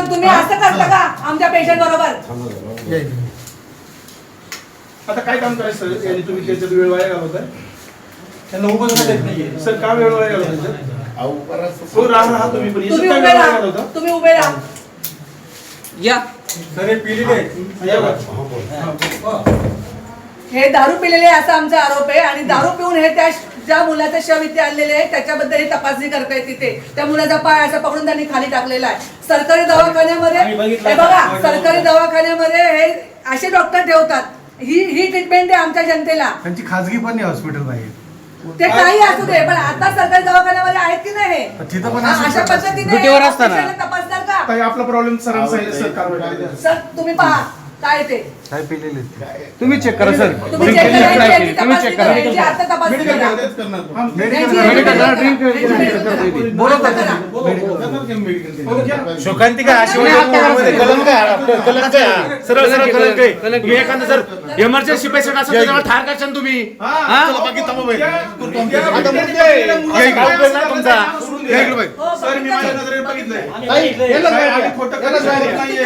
पण तुम्ही असं करता का? आमच्या पेशंट बरोबर? आता काय काम करायचं सर? यांनी तुम्ही त्याच्यात वेळ वाया घालवताय? त्यांना उभं राहता येत नाहीये. सर का वेळ वाया घालवताय? हो राहा राहा तुम्ही? पण तुम्ही उभे काय वेळ वाया राहा. घालवता? तुम्ही उभे राहा. या. सर हे पिलेले आहेत. या बघा. हे दारू पिलेले आहे असा आमचा आरोप आहे आणि दारू पिऊन हे त्या ज्या मुलाचं शव इथे आणलेले आहे त्याच्याबद्दल ही तपासणी करतायत तिथे. त्या मुलाचा पाय असा पकडून त्यांनी खाली टाकलेला आहे. सरकारी दवाखान्यामध्ये हे बघा. सरकारी दवाखान्यामध्ये हे असे डॉक्टर ठेवतात. ही ही ट्रीटमेंट आहे आमच्या जनतेला. त्यांची खाजगी पण नाही हॉस्पिटल बाहेर. ते काही असू दे पण आता सरकारी दवाखान्यामध्ये आहेत की नाही? तिथं पण असंच अशा. पद्धतीने तपासणार का? आपला प्रॉब्लेम. सर तुम्ही पहा. काय ते काय पिलेले? तुम्ही चेक करा सर तुम्ही check करा, यांची- यांची तुम्ही तपासणी चेक करा, यांची आता तपासणी मेडिकल करा. करा, तेच करणार तो. हा, यांची- मेडिकल करा, यांची- drink- यांची मेडिकल करा. बोलत आता करा. करणार की मेडिकल हो, ते? घ्या. शोकांतिका अशी मध्ये कलंक आहे आपलं, कलंक आहे हा. सरळ सरळ कलंक आहे तुम्ही एखादं जर इमर्जन्सी पेशंट असेल तर त्याला ठार करशाल तुम्ही हा, चला, बाकी थांबा बाई. त्या- त्या- आता त्या- मुद्दे आहे. त्या मुलाचं या इकडे. नाव उपयोग नाही तुमचा. सोडून या द्या. इकडे बाई. हो, सर मी बघितलं. माझ्या नजरेने बघितलंय. याला काय याला नाही.